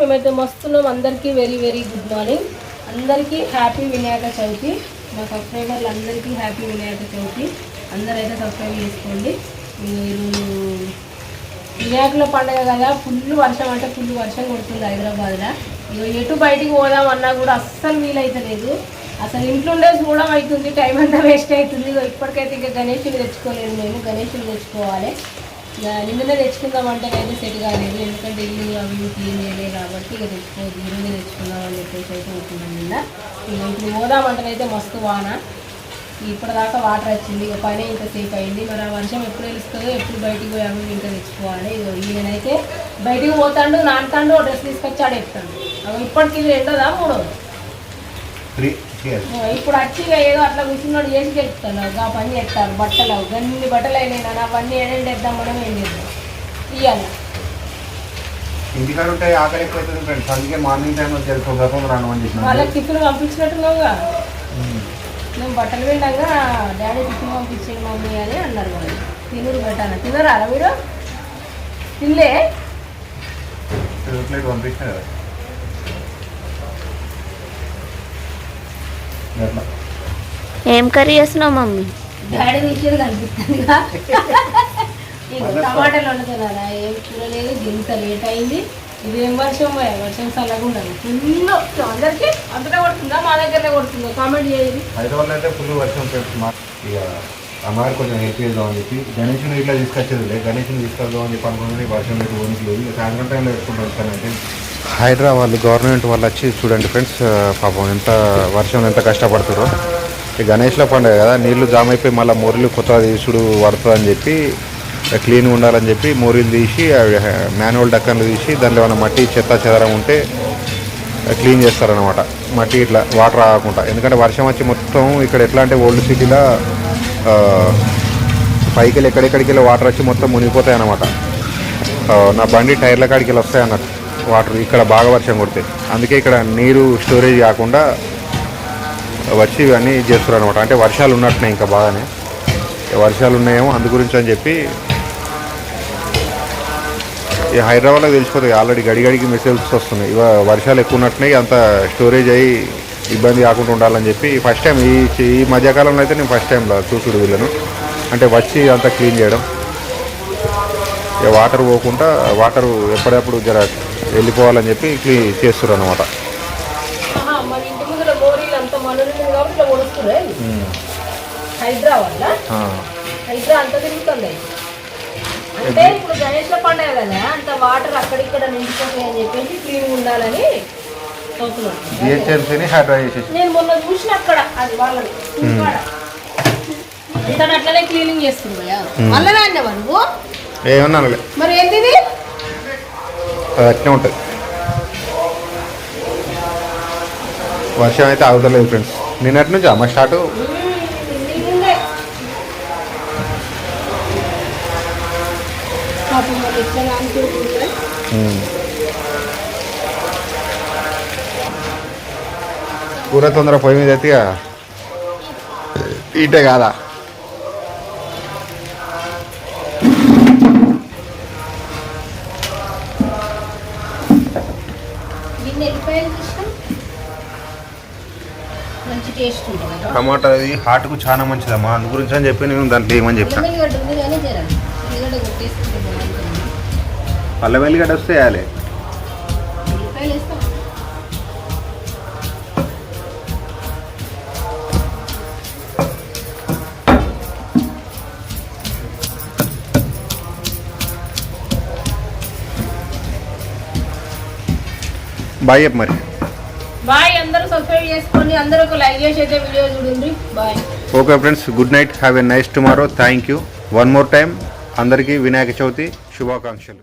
మేమైతే మస్తున్నాం. అందరికీ వెరీ వెరీ గుడ్ మార్నింగ్. అందరికీ హ్యాపీ వినాయక చవితి. మా సబ్స్క్రైబర్లు అందరికీ హ్యాపీ వినాయక చవితి. అందరైతే సబ్స్క్రైబ్ చేసుకోండి. మీరు వినాయకుల పండుగ కదా ఫుల్ వర్షం అంటే ఫుల్ వర్షం కొడుతుంది హైదరాబాద్లో. ఎటు బయటికి పోదాం అన్నా కూడా అస్సలు వీలైతలేదు అసలు ఇంట్లో ఉండే చూడడం అవుతుంది టైం అంతా వేస్ట్ అవుతుంది ఇప్పటికైతే ఇంకా గణేషుని తెచ్చుకోలేదు మేము. గణేషులు తెచ్చుకోవాలి. ఇక నిన్ననే తెచ్చుకుందామంటే అయితే సెట్ కాలేదు. ఎందుకంటే ఇల్లు అవి ఇవి క్లీన్ చేయలేదు కాబట్టి ఇక తెచ్చుకోవద్దు ఈరోజే తెచ్చుకుందాం అని చెప్పేసి అయితే ఉంటున్నాం నిన్న. ఇక ఇప్పుడు పోదామంటేనైతే మస్తు వాన. ఇప్పటిదాకా వాటర్ వచ్చింది. ఇక పని ఇంత సేఫ్ అయింది. మరి ఆ వర్షం ఎప్పుడు తెలుస్తుందో ఎప్పుడు బయటికి పోయామో ఇంకా తెచ్చుకోవాలి. ఇగో ఈయనైతే బయటికి పోతాడు నాటుతాడు డ్రెస్ తీసుకొచ్చి చెప్తాడు అవి ఇప్పటికి రెండోదా మూడోదా? ఇప్పుడు ఇక ఏదో అట్లా కూర్చున్నాడు చేసి చెప్తాను ఆ పని చేస్తారు బట్టలు గన్ని బట్టలు అయినాయి అవన్నీ ఏడండి వేద్దాం మనం ఏం చేద్దాం? ఇవ్వాలి ఇంటికాడ ఉంటే ఆకలి ఎక్కువ అవుతుంది ఫ్రెండ్స్. అందుకే మార్నింగ్ టైంలో తెలుసు గతం రాను అని చెప్పిన వాళ్ళకి టిఫిన్ పంపించినట్టున్నావుగా? మేము బట్టలు విండగా డాడీ టిఫిన్ పంపించింది మమ్మీ అని అన్నారు వాళ్ళు. తినుడు పెట్టాను తినరా మీరు తినలే? ప్లేట్ పంపించిన కదా. ఏం కర్రీ చేస్తున్నావు మమ్మీ? డాడీ కనిపిస్తుందిగా. ఇక టమాటాలు వండుతున్నారా ఏం కూర లేదు ఇంత లేట్ అయింది. ఇది ఏం వర్షం పోయా? వర్షం చల్లగా ఉండదు ఫుల్ అందరికీ అంతటా కొడుతుందా? మా దగ్గరనే కొడుతుందా? కామెంట్ చేయండి. హైదరాబాద్లో అయితే ఫుల్ వర్షం ఇక అమ్మగారు కొంచెం హెల్ప్ చేద్దాం అని చెప్పి గణేష్ని ఇట్లా తీసుకొచ్చేది లేదు గణేష్ని తీసుకెళ్దాం అని చెప్పి వర్షం లేదు ఓనికి లేదు. సాయంత్రం టైంలో పెట్టుకుంటాం సార్ హైదరాబాద్ గవర్నమెంట్ వాళ్ళు వచ్చి చూడండి ఫ్రెండ్స్ పాపం ఎంత వర్షం ఎంత కష్టపడుతారో ఈ గణేష్ల పండుగ కదా నీళ్ళు జామ్ అయిపోయి మళ్ళీ మురళి కొత్తగా తీసుడు పడుతుందని చెప్పి క్లీన్గా ఉండాలని చెప్పి మోరీలు తీసి మాన్యువల్ డక్కన్లు తీసి దానిలో ఏమైనా మట్టి చెత్త చెదరం ఉంటే క్లీన్ చేస్తారనమాట మట్టి ఇట్లా వాటర్ ఆగకుండా. ఎందుకంటే వర్షం వచ్చి మొత్తం ఇక్కడ ఎట్లా అంటే ఓల్డ్ సిటీలో పైకి వెళ్ళి ఎక్కడెక్కడికి వెళ్ళి వాటర్ వచ్చి మొత్తం మునిగిపోతాయి అనమాట నా బండి టైర్ల కాడికి వెళ్ళి వస్తాయి అన్నట్టు వాటర్ ఇక్కడ బాగా వర్షం కొడితే అందుకే ఇక్కడ నీరు స్టోరేజ్ కాకుండా వచ్చి ఇవన్నీ చేస్తారు అనమాట అంటే వర్షాలు ఉన్నట్టున్నాయి ఇంకా బాగానే. వర్షాలు ఉన్నాయేమో అందు గురించి అని చెప్పి ఈ హైదరాబాద్లో తెలిసిపోతాయి. ఆల్రెడీ గడిగడికి మెసేజెస్ వస్తున్నాయి. ఇవ వర్షాలు ఎక్కువ ఉన్నట్టున్నాయి. అంత స్టోరేజ్ అయ్యి ఇబ్బంది కాకుండా ఉండాలని చెప్పి ఫస్ట్ టైం ఈ ఈ మధ్యకాలంలో అయితే నేను ఫస్ట్ టైంలో చూసుడు వీళ్ళను. అంటే వచ్చి అంతా క్లీన్ చేయడం. ఇక వాటర్ పోకుండా వాటర్ ఎప్పుడప్పుడు జర వెళ్ళిపోవాలని చెప్పి క్లీన్ చేస్తారు అనమాట మోరీలు అంత అంటే ఇప్పుడు పండుగ కదా వాటర్ అక్కడిక్కడ అని చెప్పేసి క్లీన్ ఉండాలని చూస్తున్నాం జిహెచ్ఎంసీని హైడ్రా చేసేసి. నేను మొన్న చూసిన అక్కడ అది వాళ్ళని. అంతా అట్లనే క్లీనింగ్ మళ్ళీ అన్నావా నువ్వు? ఏమన్నా అనలే. మరి ఏంది ఇది? అది అట్నే ఉంటుంది. వర్షం అయితే ఆగుతలేదు ఫ్రెండ్స్. నిన్నటి నుంచి? అమ్మ స్టార్ట్? కూర తొందర పొయ్యి మీద ఎత్తిగా. ఇటే కాదా? దీన్ని ఎల్లిపాయలు ఇష్టం మంచి టేస్ట్ ఉంటుంది కదా? టమాటా అది హార్ట్కు చాలా మంచిదమ్మా. అందు గురించి అని చెప్పి నేను దాంట్లో ఏమని చెప్పిన ఉల్లిగడ్డ ఉంది కానీ జర ఉల్లిగడ్డ కొట్టేసుకుంటే బాగుంటుంది. అల్లం వెల్లిగడ్డ వస్తే వేయాలి. ఉల్లిపాయలు వేస్తాం బాయ్ చెప్పు మరి. బాయ్ అందరూ సబ్స్క్రైబ్ చేసుకోండి. అందరూ ఒక లైక్ చేసి అయితే వీడియో చూడండి. Bye. Okay friends good night have a nice tomorrow thank you one more time అందరికీ వినాయక చవితి శుభాకాంక్షలు.